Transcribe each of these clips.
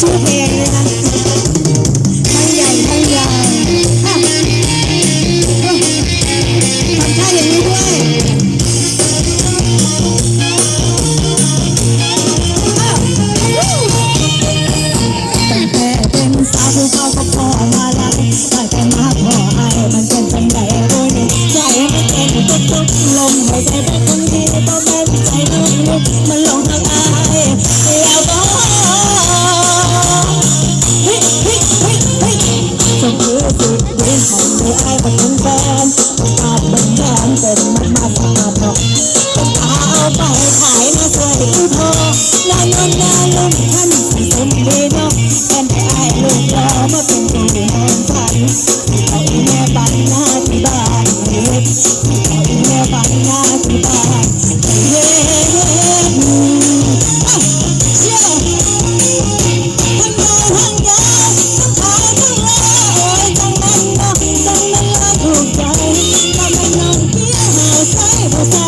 ชื่อเพลงเลยนะทั้งใหญ่ทั้งยาวทำท่าอย่างนี้ด้วยตั้งแต่เป็นสาวผู้เขาก็พอมาลักตั้งแต่มาขอให้มันเป็นจังใดด้วยเนี่ใจมันเตุ๊ตุ๊ลมหายใจเป็นคนดีต้เป็ใจนุ่ เกินมาสัมาพอเอาไปขายมาสวยพอนายนอนยาลุมท่าน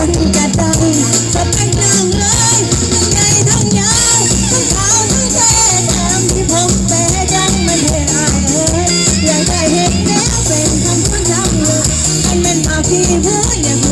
คนจะดังจะเป็นดังเลยทั้งใหญ่ทั้งยาวทั้งขาวทั้งแดงตามที่ผมเป็นดังมันเห็นอเอ้ยอยากได้เห็นแล้วเป็นคำพูดทำเลยมันเป็นาที่พูอย่า